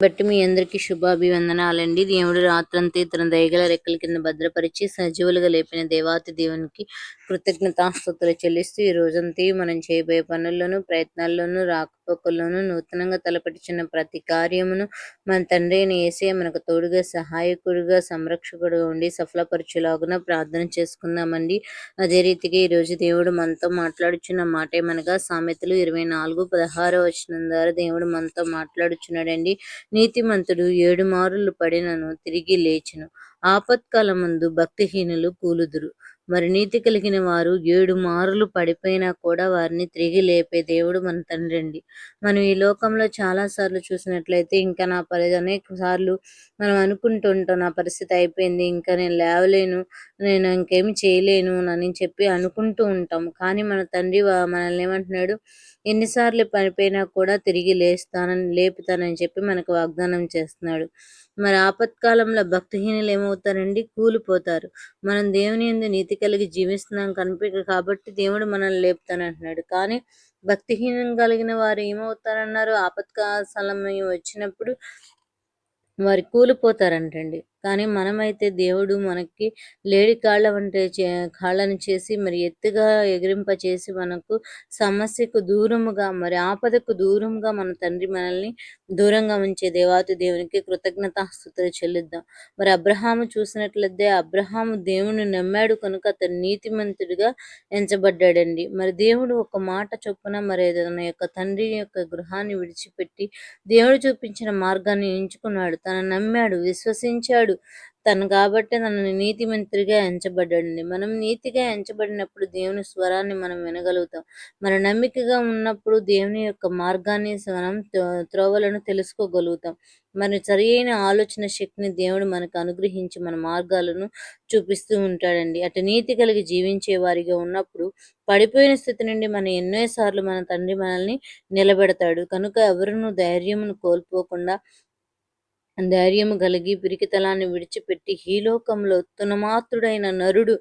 బట్టి మీ అందరికీ శుభాభివందనాలండి. దేవుడు రాత్రంతా తన దయగల రెక్కల కింద భద్రపరిచి సజీవులుగా లేపిన దేవాతి దేవునికి కృతజ్ఞతాస్తుతులు చెల్లిస్తూ ఈ రోజంతా మనం చేయబోయే పనుల్లోనూ ప్రయత్నాల్లోనూ రాకపోకల్లోనూ నూతనంగా తలపెట్టిన ప్రతి కార్యమును మన తండ్రి అయిన ఏసే మనకు తోడుగా సహాయకుడిగా సంరక్షకుడుగా ఉండి సఫలపరచులాగున ప్రార్థన చేసుకుందామండి. అదే రీతిగా ఈరోజు దేవుడు మనతో మాట్లాడుచున్న మాట ఏమనగా సామెతలు ఇరవై నాలుగు పదహారు వచ్చిన ద్వారా దేవుడు మనతో మాట్లాడుచున్నాడండి. నీతిమంతుడు ఏడు మారులు పడినను తిరిగి లేచును. ఆపత్కాలమందు భక్తిహీనులు కూలుదురు. మరి నీతి కలిగిన వారు ఏడు మారులు పడిపోయినా కూడా వారిని తిరిగి లేపే దేవుడు మన తండ్రి అండి మనం ఈ లోకంలో చాలా సార్లు చూసినట్లయితే ఇంకా నా పరి అనేక సార్లు మనం అనుకుంటుంటాం నా పరిస్థితి అయిపోయింది ఇంకా నేను లేవలేను నేను ఇంకేమి చేయలేను అని చెప్పి అనుకుంటూ ఉంటాం కానీ మన తండ్రి మనల్ని ఏమంటున్నాడు? ఎన్నిసార్లు పడిపోయినా కూడా తిరిగి లేస్తానని లేపుతానని చెప్పి మనకు వాగ్దానం చేస్తున్నాడు. మరి ఆపత్కాలంలో భక్తిహీనులు ఏమవుతారండి? కూలిపోతారు. మనం దేవుని ఎందు నీతి కలిగి జీవిస్తున్నాం కనిపి కాబట్టి దేవుడు మనల్ని లేపుతానంటున్నాడు. కానీ భక్తిహీనం కలిగిన వారు ఏమవుతారన్నారు? ఆపత్కాల సమయం వచ్చినప్పుడు వారు కూలిపోతారంటండి. కానీ మనమైతే దేవుడు మనకి లేడి కాళ్ళ వంటి కాళ్ళని చేసి మరి ఎత్తుగా ఎగిరింప చేసి మనకు సమస్యకు దూరముగా మరి ఆపదకు దూరంగా మన తండ్రి మనల్ని దూరంగా ఉంచే దేవాతి దేవునికి కృతజ్ఞతాస్తుతులు చెల్లిద్దాం. మరి అబ్రహాము చూసినట్లయితే అబ్రహాము దేవుని నమ్మాడు కనుక అతను నీతిమంతుడిగా ఎంచబడ్డాడండి. మరి దేవుడు ఒక మాట చొప్పున మరి తన యొక్క తండ్రి యొక్క గృహాన్ని విడిచిపెట్టి దేవుడు చూపించిన మార్గాన్ని ఎంచుకున్నాడు. తన నమ్మాడు విశ్వసించాడు ఉన్నాడు తను కాబట్టి నన్ను నీతిమంత్రిగా ఎంచబడ్డాడండి. మనం నీతిగా ఎంచబడినప్పుడు దేవుని స్వరాన్ని మనం వినగలుగుతాం. మన నమ్మికగా ఉన్నప్పుడు దేవుని యొక్క మార్గాన్ని మనం త్రోవలను తెలుసుకోగలుగుతాం. మరి సరి అయిన ఆలోచన శక్తిని దేవుడు మనకు అనుగ్రహించి మన మార్గాలను చూపిస్తూ ఉంటాడండి. అటు నీతి కలిగి జీవించే వారిగా ఉన్నప్పుడు పడిపోయిన స్థితి నుండి మన ఎన్నోసార్లు మన తండ్రి మనల్ని నిలబెడతాడు. కనుక ఎవరినూ ధైర్యమును కోల్పోకుండా ధైర్యము కలిగి పిరికితలాన్ని విడిచిపెట్టి హీలోకంలో తునమాత్రుడైన నరుడు.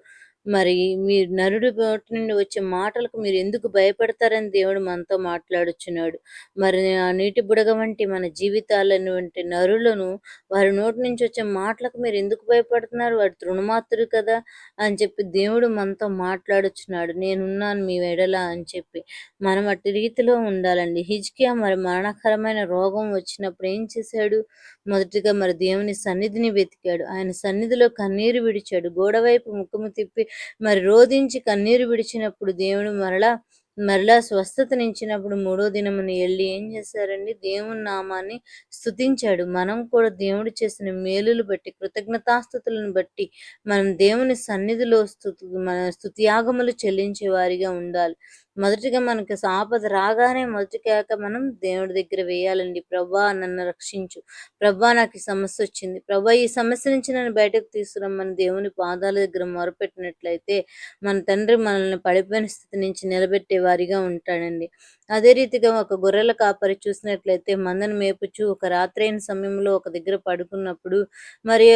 మరి మీరు నరుడు నోటి నుండి వచ్చే మాటలకు మీరు ఎందుకు భయపడతారని దేవుడు మనతో మాట్లాడుచున్నాడు. మరి ఆ నీటి బుడగ వంటి మన జీవితాలను వంటి నరులను వారి నోటి నుంచి వచ్చే మాటలకు మీరు ఎందుకు భయపడుతున్నారు? వాడు తృణమాత్రుడు కదా అని చెప్పి దేవుడు మనతో మాట్లాడుచున్నాడు. నేనున్నాను మీ వెడల అని చెప్పి మనం అట్టి రీతిలో ఉండాలండి. హిజ్కియా మరి మరణకరమైన రోగం వచ్చినప్పుడు ఏం చేశాడు? మొదటిగా మరి దేవుని సన్నిధిని వెతికాడు. ఆయన సన్నిధిలో కన్నీరు విడిచాడు. గోడవైపు ముఖము తిప్పి మరి రోధించి కన్నీరు విడిచినప్పుడు దేవుడు మరలా మరలా స్వస్థతనిచ్చినప్పుడు మూడో దినముని వెళ్ళి ఏం చేశారండి? దేవుని నామాన్ని స్థుతించాడు మనం కూడా దేవుడు చేసిన మేలులు బట్టి కృతజ్ఞతాస్థుతులను బట్టి మనం దేవుని సన్నిధిలో స్థుతి మన స్థుతియాగములు చెల్లించే వారిగా ఉండాలి. మొదటిగా మనకి ఆపద రాగానే మొదటి కేక మనం దేవుడి దగ్గర వేయాలండి. ప్రభా నన్ను రక్షించు. ప్రభా నాకు ఈ సమస్య వచ్చింది. ప్రభా ఈ సమస్య నుంచి నన్ను బయటకు తీసుకురమ్మని దేవుని పాదాల దగ్గర మొరపెట్టినట్లయితే మన తండ్రి మనల్ని పడిపోయిన స్థితి నుంచి నిలబెట్టే వారిగా ఉంటాడండి. అదే రీతిగా ఒక గొర్రెల కాపరి చూసినట్లయితే మందను మేపుచు ఒక రాత్రైన సమయంలో ఒక దగ్గర పడుకున్నప్పుడు మరి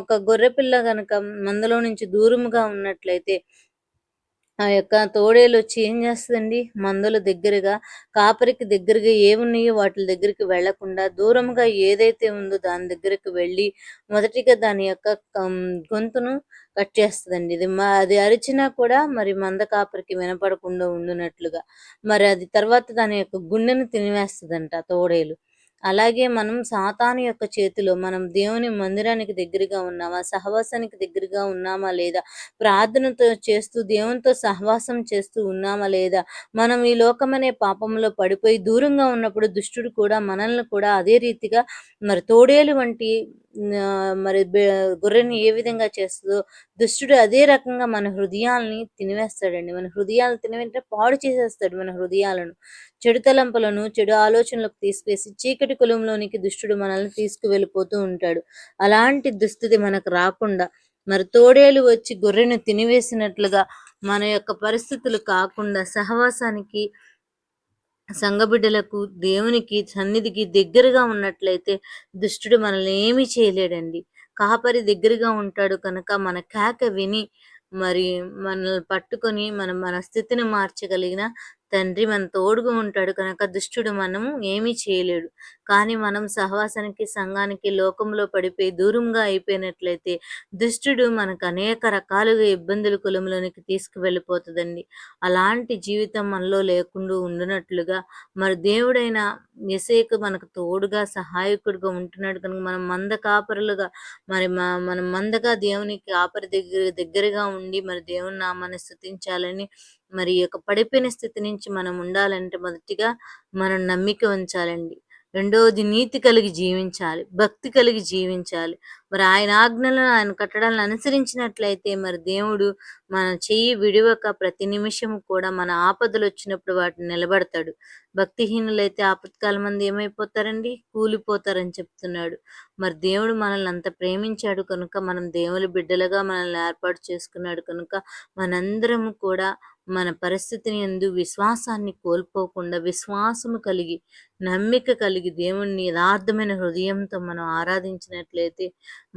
ఒక గొర్రె పిల్ల కనుక మందలో నుంచి దూరముగా ఉన్నట్లయితే ఆ యొక్క తోడేలు వచ్చి ఏం చేస్తుందండి? మందుల దగ్గరగా కాపరికి దగ్గరగా ఏమున్నాయో వాటి దగ్గరికి వెళ్ళకుండా దూరంగా ఏదైతే ఉందో దాని దగ్గరకు వెళ్ళి మొదటిగా దాని యొక్క గొంతును కట్ చేస్తుందండి. ఇది మా అది అరిచినా కూడా మరి మంద కాపరికి వినపడకుండా ఉండునట్లుగా. మరి అది తర్వాత దాని యొక్క గుండెను తినివేస్తుందంట తోడేలు. అలాగే మనం సాతాను యొక్క చేతిలో మనం దేవుని మందిరానికి దగ్గరగా ఉన్నామా? సహవాసానికి దగ్గరగా ఉన్నామా లేదా? ప్రార్థనతో చేస్తూ దేవునితో సహవాసం చేస్తూ ఉన్నామా లేదా? మనం ఈ లోకమనే పాపంలో పడిపోయి దూరంగా ఉన్నప్పుడు దుష్టుడు కూడా మనల్ని కూడా అదే రీతిగా మరి తోడేలు వంటి మరి గొర్రెని ఏ విధంగా చేస్తుందో దుష్టుడు అదే రకంగా మన హృదయాల్ని తినివేస్తాడండి. మన హృదయాలు తినివేంటే పాడు చేసేస్తాడు మన హృదయాలను. చెడు తలంపులను చెడు ఆలోచనలకు తీసుకేసి చీకటి కులంలోనికి దుష్టుడు మనల్ని తీసుకువెళ్ళిపోతూ ఉంటాడు. అలాంటి దుస్థితి మనకు రాకుండా మరి తోడేలు వచ్చి గొర్రెను తినివేసినట్లుగా మన యొక్క పరిస్థితులు కాకుండా సహవాసానికి సంఘబిడ్డలకు దేవునికి సన్నిధికి దగ్గరగా ఉన్నట్లయితే దుష్టుడు మనల్ని ఏమీ చేయలేడండి. కాపరి దగ్గరగా ఉంటాడు కనుక మన కేక విని మరి మనల్ని పట్టుకొని మనం మన స్థితిని మార్చగలిగిన తండ్రి మన తోడుగా ఉంటాడు కనుక దుష్టుడు మనము ఏమీ చేయలేడు. కానీ మనం సహవాసానికి సంఘానికి లోకంలో పడిపోయి దూరంగా అయిపోయినట్లయితే దుష్టుడు మనకు అనేక రకాలుగా ఇబ్బందుల కులంలోనికి తీసుకువెళ్ళిపోతుందండి. అలాంటి జీవితం మనలో లేకుండా ఉండునట్లుగా మరి దేవుడైన ఎసేకు మనకు తోడుగా సహాయకుడిగా ఉంటున్నాడు కనుక మనం మంద కాపరులుగా మరి మనం మందగా దేవునికి కాపరి దగ్గర దగ్గరగా ఉండి మరి దేవుని నామాన్ని స్థుతించాలని మరి యొక్క పడిపోయిన స్థితి నుంచి మనం ఉండాలంటే మొదటిగా మనం నమ్మిక ఉంచాలండి. రెండవది నీతి కలిగి జీవించాలి భక్తి కలిగి జీవించాలి. మరి ఆయన ఆజ్ఞలను ఆయన కట్టడాలను అనుసరించినట్లయితే మరి దేవుడు మన చెయ్యి విడివక ప్రతి నిమిషం కూడా మన ఆపదలు వచ్చినప్పుడు వాటిని నిలబడతాడు. భక్తిహీనులైతే ఆపత్కాల మంది ఏమైపోతారండి? కూలిపోతారని చెప్తున్నాడు. మరి దేవుడు మనల్ని అంత ప్రేమించాడు కనుక మనం దేవుని బిడ్డలుగా మనల్ని ఏర్పాటు చేసుకున్నాడు కనుక మనందరము కూడా మన పరిస్థితిని ఎందు విశ్వాసాన్ని కోల్పోకుండా విశ్వాసము కలిగి నమ్మిక కలిగి దేవుణ్ణి యథార్థమైన హృదయంతో మనం ఆరాధించినట్లయితే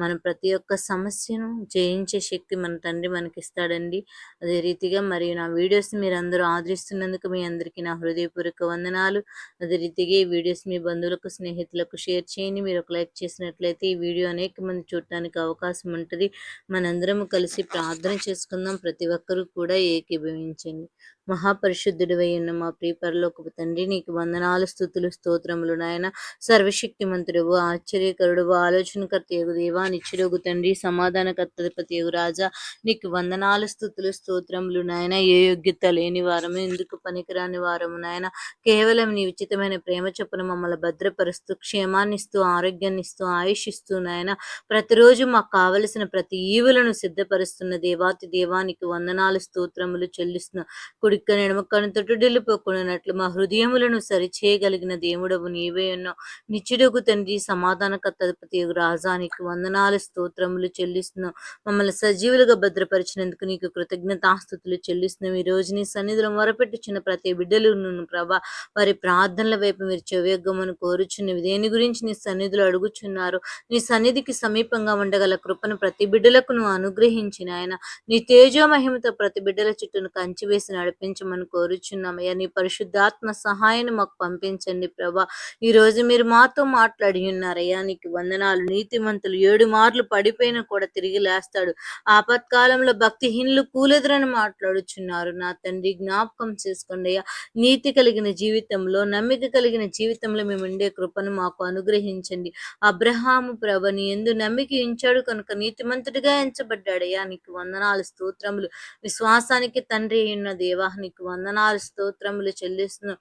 మనం ప్రతి ఒక్క సమస్యను జయించే శక్తి మన తండ్రి మనకి ఇస్తాడండి అదే రీతిగా మరియు నా వీడియోస్ మీరు అందరూ ఆదరిస్తున్నందుకు మీ అందరికీ నా హృదయపూర్వక వందనాలు. అదే రీతిగా ఈ వీడియోస్ మీ బంధువులకు స్నేహితులకు షేర్ చేయండి. మీరు ఒక లైక్ చేసినట్లయితే ఈ వీడియో అనేక మంది చూడటానికి అవకాశం ఉంటుంది. మనందరం కలిసి ప్రార్థన చేసుకుందాం. ప్రతి ఒక్కరూ కూడా ఏకీభవించండి. మహాపరిశుద్ధుడు ఉన్న మా ప్రియపరలోకపు తండ్రి నీకు వందనాలు స్థుతులు స్తోత్రములు నాయన. సర్వశక్తిమంతుడు ఆశ్చర్యకరుడు ఆలోచనకర్త ఎగు దేవా నిచ్చుడుగు తండ్రి సమాధానకర్తపతి ఎగు రాజా. నీకు వందనాలు స్థుతులు స్తోత్రములు నాయన. ఏ యోగ్యత లేని వారము ఎందుకు పనికిరాని వారము నాయన. కేవలం నీ ఉచితమైన ప్రేమ చొప్పున మమ్మల్ని భద్రపరుస్తూ క్షేమాన్ని ఇస్తూ ఆరోగ్యాన్ని ఇస్తూ ఆయుష్ ఇస్తూ నాయన. ప్రతిరోజు మాకు కావలసిన ప్రతి ఈవులను సిద్ధపరుస్తున్న దేవాతి దేవానికి వందనాలు స్తోత్రములు చెల్లిస్తున్న కుడి దిక్కన ఎడమక్కను తొట్టుడిల్లిపోకున్నట్లు మా హృదయములను సరిచేయగలిగిన దేవుడవు నీవే ఉన్నావు నిచ్చుడకు తండ్రి సమాధానకర్తపతి రాజానికి వందనాలు స్తోత్రములు చెల్లిస్తున్నావు. మమ్మల్ని సజీవులుగా భద్రపరిచినందుకు నీకు కృతజ్ఞతాస్థుతులు చెల్లిస్తున్నాం ఈ రోజు నీ సన్నిధిలో మొరపెట్టుచున్న ప్రతి బిడ్డలు ప్రభా వారి ప్రార్థనల వైపు మీరు చెవ్యగ్గమని కోరుచున్నవి. దేని గురించి నీ సన్నిధిలో అడుగుచున్నారు? నీ సన్నిధికి సమీపంగా ఉండగల కృపను ప్రతి బిడ్డలకు నువ్వు అనుగ్రహించిన ఆయన నీ తేజో మహిమతో ప్రతి బిడ్డల చుట్టూను కంచి వేసి నడిపి నడిపించమని కోరుచున్నామయ్యా నీ పరిశుద్ధాత్మ సహాయాన్ని మాకు పంపించండి ప్రభా. ఈ రోజు మీరు మాతో మాట్లాడి ఉన్నారయ్యా నీకు వందనాలు. నీతిమంతులు ఏడు మార్లు పడిపోయినా కూడా తిరిగి లేస్తాడు. ఆపత్కాలంలో భక్తిహీనులు కూలెదురని మాట్లాడుచున్నారు. నా తండ్రి జ్ఞాపకం చేసుకోండి అయ్యా. నీతి కలిగిన జీవితంలో నమ్మిక కలిగిన జీవితంలో మేము ఉండే కృపను మాకు అనుగ్రహించండి. అబ్రహాము ప్రభని ఎందు నమ్మిక ఉంచాడు కనుక నీతిమంతుడిగా ఎంచబడ్డాడయ్యా నీకు వందనాలు స్తోత్రములు. విశ్వాసానికి తండ్రి ఉన్న దేవ నీకు వందనాలు స్తోత్రములు చెల్లిస్తున్నాం.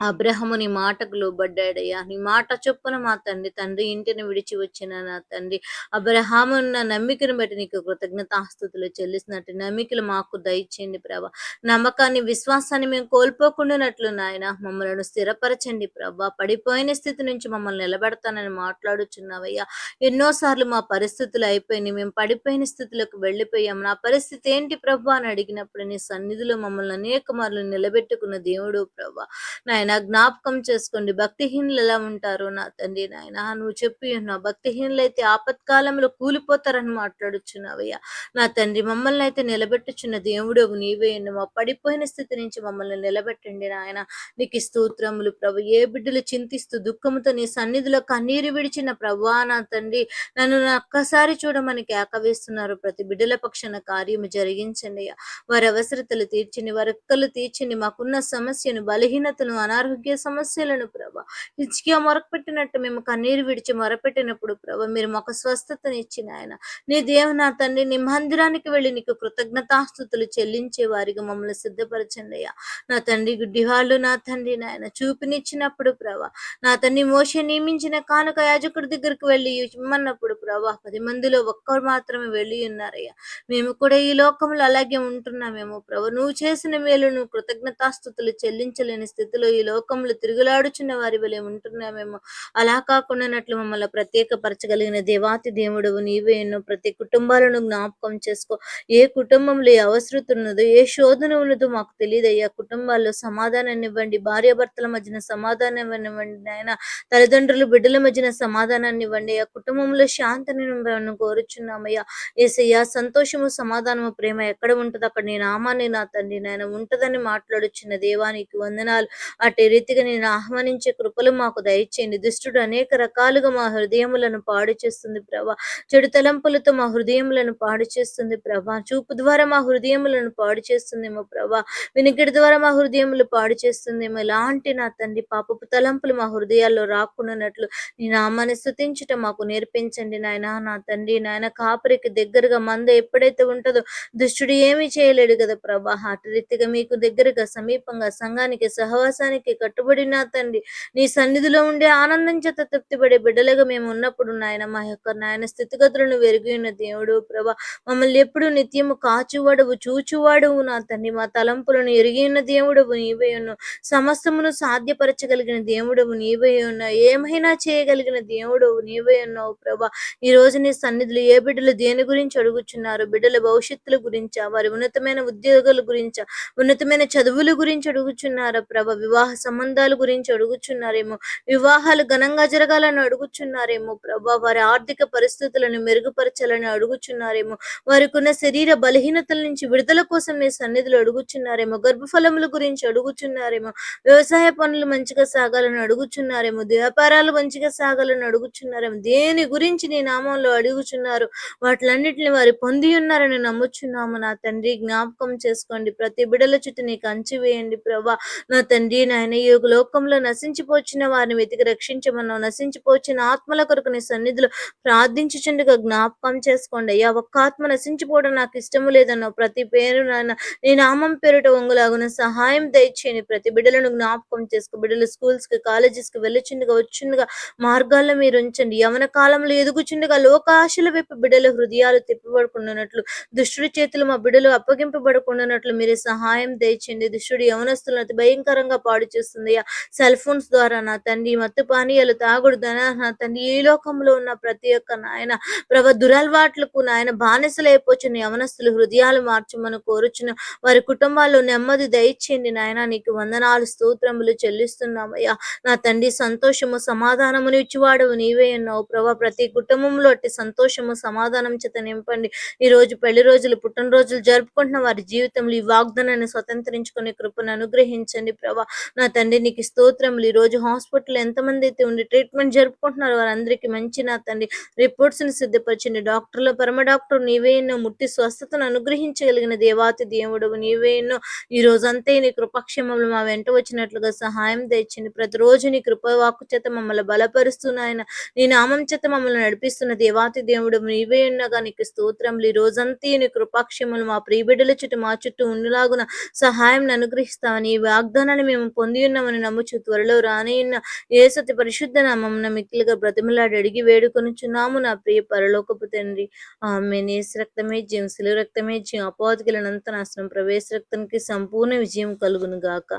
అబ్రహము నీ మాటకు లోబడ్డాడయ్యా నీ మాట చొప్పున మా తండ్రి తండ్రి ఇంటిని విడిచి వచ్చిన నా తండ్రి. అబ్రహాము ఉన్న నమ్మికను బట్టి నీకు కృతజ్ఞతాస్థుతులు చెల్లిస్తున్నట్టు నమ్మికలు మాకు దయచేయండి ప్రభా. నమ్మకాన్ని విశ్వాసాన్ని మేము కోల్పోకుండానట్లు నాయన మమ్మల్ని స్థిరపరచండి ప్రభా. పడిపోయిన స్థితి నుంచి మమ్మల్ని నిలబెడతానని మాట్లాడుచున్నావయ్యా. ఎన్నోసార్లు మా పరిస్థితులు అయిపోయినాయి. మేము పడిపోయిన స్థితిలోకి వెళ్ళిపోయాము నా పరిస్థితి ఏంటి ప్రభా అని అడిగినప్పుడు నీ సన్నిధిలో మమ్మల్ని అనేక మార్లు నిలబెట్టుకున్న దేవుడు ప్రభా. నాయన నాయన జ్ఞాపకం చేసుకోండి. భక్తిహీనులు ఎలా ఉంటారు నా తండ్రి నాయన నువ్వు చెప్పి ఉన్నావు భక్తిహీనులు అయితే ఆపత్కాలంలో కూలిపోతారని మాట్లాడుచున్నావయ్యా. నా తండ్రి మమ్మల్ని అయితే నిలబెట్టుచున్న దేవుడు నీవే మా పడిపోయిన స్థితి నుంచి మమ్మల్ని నిలబెట్టండి నాయన. నీకు స్తోత్రములు ప్రభు. ఏ బిడ్డలు చింతిస్తూ దుఃఖముతో నీ సన్నిధిలో కన్నీరు విడిచిన ప్రభా నా తండ్రి నన్ను ఒక్కసారి చూడమని కేకవేస్తున్నారు. ప్రతి బిడ్డల పక్షాన కార్యము జరిగించండి వారి అవసరతలు తీర్చండి. వారి ఒక్కలు తీర్చండి. మాకున్న సమస్యను బలహీనతను అనా అనారోగ్య సమస్యలను ప్రభా. ఇచ్చిగా మొరపెట్టినట్టు మేము కన్నీరు విడిచి మొరపెట్టినప్పుడు ప్రభ మీరు మాకు స్వస్థతనిచ్చిన ఆయన నీ దేవు నా తండ్రి నీ మందిరానికి వెళ్ళి నీకు కృతజ్ఞతాస్థుతులు చెల్లించే వారికి మమ్మల్ని సిద్ధపరచండి అయ్యా. నా తండ్రి గుడ్డివాళ్ళు నా తండ్రి నాయన. చూపినిచ్చినప్పుడు ప్రభా నా తండ్రి మోస నియమించిన కానుక యాజకుడి దగ్గరికి వెళ్ళి ఇమ్మన్నప్పుడు ప్రభా పది మందిలో ఒక్కరు మాత్రమే వెళ్ళి ఉన్నారయ్యా. మేము కూడా ఈ లోకంలో అలాగే ఉంటున్నామేమో ప్రభ. నువ్వు చేసిన మేలు నువ్వు కృతజ్ఞతాస్థుతులు చెల్లించలేని స్థితిలో ఈ లోకంలో తిరుగులాడుచున్న వారి వలె ఉంటున్నామేమో. అలా కాకుండానట్లు మమ్మల్ని ప్రత్యేకపరచగలిగిన దేవాతి దేవుడు నీవే ఎన్నో ప్రతి కుటుంబాలను జ్ఞాపకం చేసుకో. ఏ కుటుంబంలో ఏ అవసరత ఉన్నదో ఏ శోధన ఉన్నదో మాకు తెలియదయ్యా. కుటుంబాల్లో సమాధానాన్ని ఇవ్వండి. భార్యాభర్తల మధ్యన సమాధానం ఇవ్వండి నాయన. తల్లిదండ్రులు బిడ్డల మధ్యన సమాధానాన్ని ఇవ్వండి ఆ కుటుంబంలో శాంతిని మేము కోరుచున్నామయ్యా. ఏసయ్యా సంతోషము సమాధానము ప్రేమ ఎక్కడ ఉంటుందో అక్కడ నీ నామాన్ని నా తండ్రి నాయన ఉంటదని మాట్లాడుచున్న దేవానికి వందనాలు. అటు రీతిగా నేను ఆహ్వానించే కృపలు మాకు దయచేయండి. దుష్టుడు అనేక రకాలుగా మా హృదయములను పాడు చేస్తుంది ప్రభా. చెడు తలంపులతో మా హృదయములను పాడు చేస్తుంది ప్రభా. చూపు ద్వారా మా హృదయములను పాడు చేస్తుందేమో ప్రభా. వినికిడి ద్వారా మా హృదయములు పాడు చేస్తుందేమో. ఇలాంటి నా తండ్రి పాపపు తలంపులు మా హృదయాల్లో రాకుండానట్లు నీ నామాన్ని స్థుతించటం మాకు నేర్పించండి నాయన. నా తండ్రి నాయన కాపరికి దగ్గరగా మంద ఎప్పుడైతే ఉంటుందో దుష్టుడు ఏమీ చేయలేడు కదా ప్రభా. అటు రీతిగా మీకు దగ్గరగా సమీపంగా సంఘానికి సహవాసానికి కట్టుబడి నా తండ్రి నీ సన్నిధిలో ఉండే ఆనందం చేత తృప్తిపడే బిడ్డలుగా మేము ఉన్నప్పుడు నాయన మా యొక్క నాయన స్థితిగతులను వెరిగి ఉన్న దేవుడు ప్రభా. మమ్మల్ని ఎప్పుడు నిత్యము కాచువాడవు చూచువాడవు నా తండ్రి. మా తలంపులను ఎరిగిన దేవుడవు నీవే ఉన్నావు సమస్తమును సాధ్యపరచగలిగిన దేవుడవు నీవే ఉన్నావు ఏమైనా చేయగలిగిన దేవుడవు నీవే ఉన్నావు ప్రభా. ఈ రోజు నీ సన్నిధులు ఏ బిడ్డలు దేని గురించి అడుగుచున్నారు బిడ్డల భవిష్యత్తుల గురించా వారి ఉన్నతమైన ఉద్యోగాల గురించా ఉన్నతమైన చదువుల గురించి అడుగుచున్నారా ప్రభ? వివాహ సంబంధాల గురించి అడుగుచున్నారేమో వివాహాలు ఘనంగా జరగాలని అడుగుచున్నారేమో ప్రభా వారి ఆర్థిక పరిస్థితులను మెరుగుపరచాలని అడుగుచున్నారేమో వారికి ఉన్న శరీర బలహీనతల నుంచి విడుదల కోసం నీ సన్నిధులు అడుగుచున్నారేమో గర్భఫలముల గురించి అడుగుచున్నారేమో వ్యవసాయ పనులు మంచిగా సాగాలని అడుగుచున్నారేమో వ్యాపారాలు మంచిగా సాగాలని అడుగుచున్నారేమో దేని గురించి నీ నామంలో అడుగుచున్నారు వాటిలన్నిటిని వారు పొంది ఉన్నారని నమ్ముచున్నాము. నా తండ్రి జ్ఞాపకం చేసుకోండి. ప్రతి బిడల చుట్టూ నీకు అంచి వేయండి. ప్రభా నా తండ్రి నాయన ఈ లోకంలో నశించిపోచిన వారిని వెతికి రక్షించమన్నావు నశించిపోచిన ఆత్మల కొరకు నీ సన్నిధిలో ప్రార్థించుచుండగా జ్ఞాపకం చేసుకోండి. అయ్యా ఒక్క ఆత్మ నశించిపోవడం నాకు ఇష్టము లేదన్నావు. ప్రతి పేరు నాయన నీ నామం పేరుట ఒంగులాగున సహాయం దయచేయండి ప్రతి బిడ్డలను జ్ఞాపకం చేసుకో. బిడ్డలు స్కూల్స్కి కాలేజెస్కి వెళ్ళుచుండగా వచ్చుండగా మార్గాల్లో మీరు ఉంచండి. యవన కాలంలో ఎదుగుచుండగా లోకాశల వైపు బిడ్డల హృదయాలు తిప్పబడుకున్నట్లు దుష్టుడి చేతులు మా బిడ్డలు అప్పగింపబడకుండానట్లు మీరు సహాయం దయచేయండి. దుష్టుడు యవనస్తులను అతి భయంకరంగా పాడు చేస్తుంది సెల్ ఫోన్స్ ద్వారా నా తండ్రి మత్తు పానీయాలు తాగుడు నా తండ్రి ఈ లోకంలో ఉన్న ప్రతి ఒక్క నాయన ప్రభ దురలవాట్లకు నాయన బానిసలైపోచిన యవనస్తులు హృదయాలు మార్చమని కోరుచున్న వారి కుటుంబాల్లో నెమ్మది దయచేయండి నాయన. నీకు వందనాలు స్తోత్రములు చెల్లిస్తున్నామయ్యా. నా తండ్రి సంతోషము సమాధానమును ఇచ్చివాడు నీవే అన్నావు. ప్రభా ప్రతి కుటుంబంలో అట్టి సంతోషము సమాధానం చేత నింపండి. ఈ రోజు పెళ్ళి రోజులు పుట్టినరోజులు జరుపుకుంటున్న వారి జీవితంలో ఈ వాగ్దానాన్ని స్వతంత్రించుకునే కృపను అనుగ్రహించండి ప్రభా. నా తండ్రి నీకు స్తోత్రములు. ఈ రోజు హాస్పిటల్ ఎంతమంది అయితే ఉండి ట్రీట్మెంట్ జరుపుకుంటున్నారు వారందరికీ మంచి నా తండ్రి రిపోర్ట్స్ని సిద్ధపరచండి. డాక్టర్లు పరమ డాక్టర్ నీవే ఎన్నో ముట్టి స్వస్థతను అనుగ్రహించగలిగిన దేవాతి దేవుడు నీవే ఎన్నో ఈ రోజంతే నీ కృపక్షేమములు మా వెంట వచ్చినట్లుగా సహాయం తెచ్చింది ప్రతిరోజు నీ కృపవాకు చేత మమ్మల్ని బలపరుస్తున్నాయన నీ నామం చేత మమ్మల్ని నడిపిస్తున్న దేవాతి దేవుడు నీవే ఉన్నగా నీకు స్తోత్రములు. ఈ రోజంతా నీ కృపాక్షములు మా ప్రియబిడ్డల చుట్టూ మా చుట్టూ ఉండిలాగున సహాయం అనుగ్రహిస్తామని ఈ వాగ్దానాన్ని మేము పొందియున్నామని నమ్ముచు త్వరలో రానియున్న ఏ సతి పరిశుద్ధ నామం మిక్కిలుగా బ్రతిమలాడి అడిగి వేడుకొనుచున్నాము నా ప్రియ పరలోకపు తండ్రి. ఆమె నేస్ రక్తమే జయం శిలు రక్తమే జయం అపోధికలనంత నాశనం ప్రవేశ రక్తానికి సంపూర్ణ విజయం కలుగును గాక.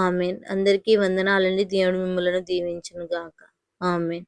ఆమెన్. అందరికీ వందనాలండి. దేవుడు మిమ్మలను దీవించును గాక. ఆమెన్.